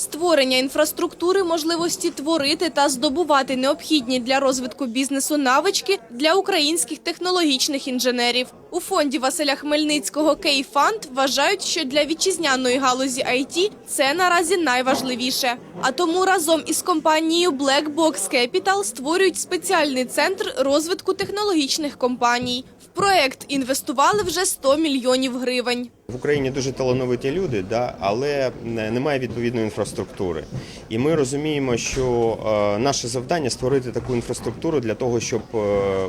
створення інфраструктури, можливості творити та здобувати необхідні для розвитку бізнесу навички для українських технологічних інженерів. У фонді Василя Хмельницького Кей-Фанд вважають, що для вітчизняної галузі IT це наразі найважливіше. А тому разом із компанією Box Capital створюють спеціальний центр розвитку технологічних компаній. Проект інвестували вже 100 мільйонів гривень. В Україні дуже талановиті люди, да, але немає відповідної інфраструктури. І ми розуміємо, що е, наше завдання створити таку інфраструктуру для того, щоб е,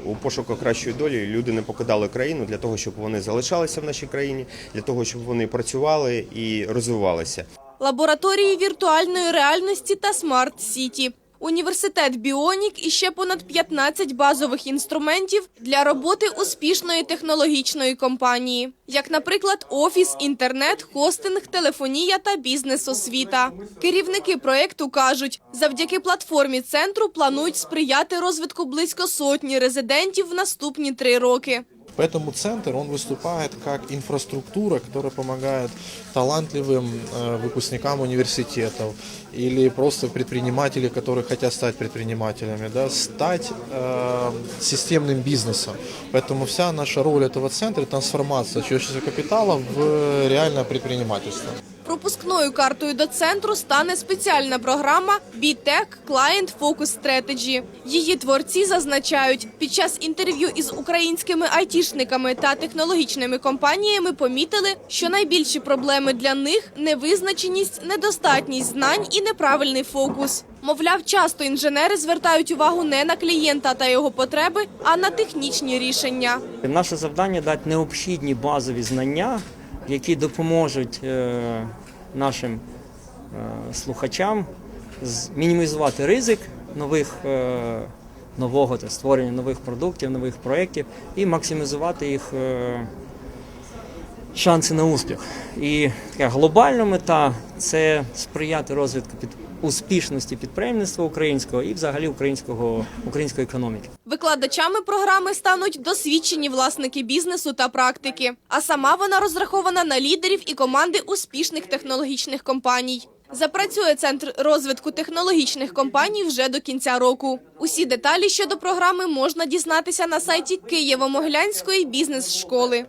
у пошуках кращої долі люди не покидали країну, для того, щоб вони залишалися в нашій країні, для того, щоб вони працювали і розвивалися. лабораторії віртуальної реальності та Смарт Сіті. Університет Біонік і ще понад 15 базових інструментів для роботи успішної технологічної компанії, як, наприклад, офіс, інтернет, хостинг, телефонія та бізнес-освіта. Керівники проекту кажуть, завдяки платформі центру планують сприяти розвитку близько сотні резидентів в наступні три роки. Поэтому центр, он выступает как инфраструктура, которая помогает талантливым э, выпускникам университетов или просто предпринимателей, которые хотят стать предпринимателями, да, стать э, системным бизнесом. Поэтому вся наша роль этого центра – трансформация человеческого капитала в реальное предпринимательство. Пропускною картою до центру стане спеціальна програма BTEC Client Focus Strategy. Її творці зазначають, під час інтерв'ю із українськими айтішниками та технологічними компаніями помітили, що найбільші проблеми для них невизначеність, недостатність знань і неправильний фокус. Мовляв, часто інженери звертають увагу не на клієнта та його потреби, а на технічні рішення. Наше завдання дати необхідні базові знання, які допоможуть е, нашим е, слухачам мінімізувати ризик нових, е, нового та створення нових продуктів, нових проєктів і максимізувати їх шанси на успіх. І така глобальна мета це сприяти розвитку під успішності підприємництва українського і взагалі українського української економіки. Викладачами програми стануть досвідчені власники бізнесу та практики. А сама вона розрахована на лідерів і команди успішних технологічних компаній. Запрацює центр розвитку технологічних компаній вже до кінця року. Усі деталі щодо програми можна дізнатися на сайті Києво-Могилянської бізнес-школи.